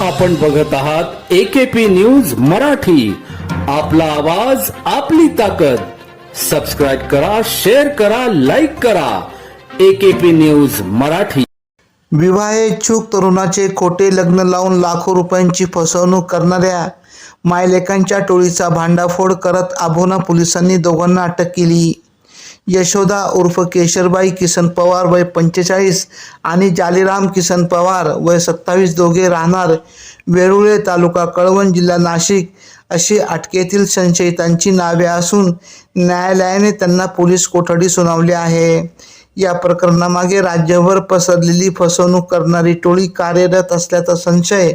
आपण बघत आहात एकेपी न्यूज मराठी. आपला आवाज आपली ताकद. सबस्क्राईब करा शेअर करा लाईक करा. AKP news Marathi. विवाहेच्छुक तरुणाचे खोटे लग्न लावून लाखो रुपयांची फसवणूक करणाऱ्या मायलेकांच्या टोळीचा भांडाफोड करत आभोना पोलिसांनी दोघांना अटक केली. यशोदा उर्फ केशरबाई किसन पवार वय पंचेचाळीस आणि जालीराम किसन पवार वय सत्तावीस दोघे राहणार वेरुळे तालुका कळवण जिल्हा नाशिक. अशी अटकेतील संशयितांची नावे असून न्यायालयाने त्यांना पोलीस कोठडी सुनावली आहे. या प्रकरणामागे राज्यभर पसरलेली फसवणूक करणारी टोळी कार्यरत असल्याचा संशय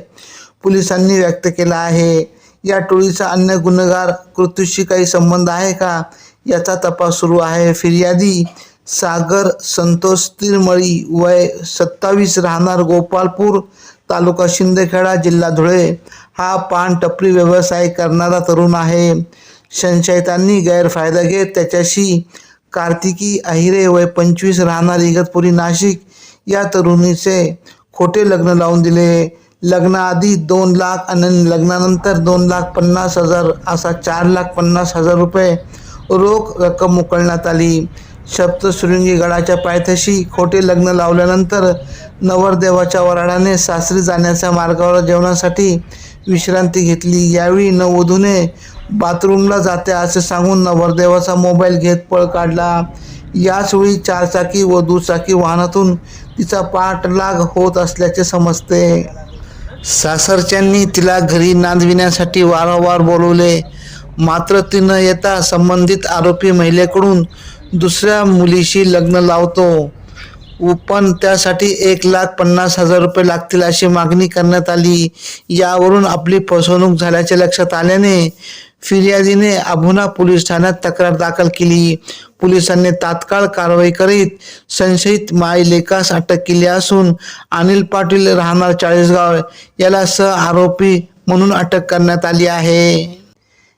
पोलिसांनी व्यक्त केला आहे. या टोळीचा अन्य गुन्हेगार कृत्यूशी काही संबंध आहे का? याचा तपास सुरू आहे. फिर्यादी सागर संतोष तिरमळी वय सत्तावीस राहणार गोपालपूर तालुका शिंदखेडा जिल्हा धुळे. हा पान टपरी व्यवसाय करणारा तरुण आहे. संशयितांनी गैरफायदा घेत त्याच्याशी कार्तिकी अहिरे वय पंचवीस राहणार इगतपुरी नाशिक या तरुणीचे खोटे लग्न लावून दिले. लग्नाआधी दोन लाख आणि लग्नानंतर दोन लाख पन्नास हजार असा चार लाख पन्नास हजार रुपये रोख रक्कम मोकळण्यात आली. सप्तशृंगी गडाच्या पायथ्याशी खोटे लग्न लावल्यानंतर नवरदेवाच्या वराडाने सासरी जाण्याच्या मार्गावर जेवणासाठी विश्रांती घेतली. यावेळी नवधूने बाथरूमला जाते असे सांगून नवरदेवाचा मोबाईल घेत पळ काढला. याचवेळी चारचाकी व दुचाकी वाहनातून तिचा पाठलाग होत असल्याचे समजते. सासरच्यांनी तिला घरी नांदविण्यासाठी वारंवार बोलवले. मात्र ती न येता संबंधित आरोपी महिलेकडून दुसऱ्या मुलीशी लग्न लावतो. पण त्यासाठी एक लाख पन्नास हजार रुपये लागतील अशी मागणी करण्यात आली. यावरून आपली फसवणूक झाल्याचे लक्षात आल्याने फिर्यादीने अभुना पोलीस ठाण्यात तक्रार दाखल केली. पोलिसांनी तात्काळ कारवाई करीत संशयित माय लेकास अटक केली असून अनिल पाटील राहणार चाळीसगाव याला सह आरोपी म्हणून अटक करण्यात आली आहे.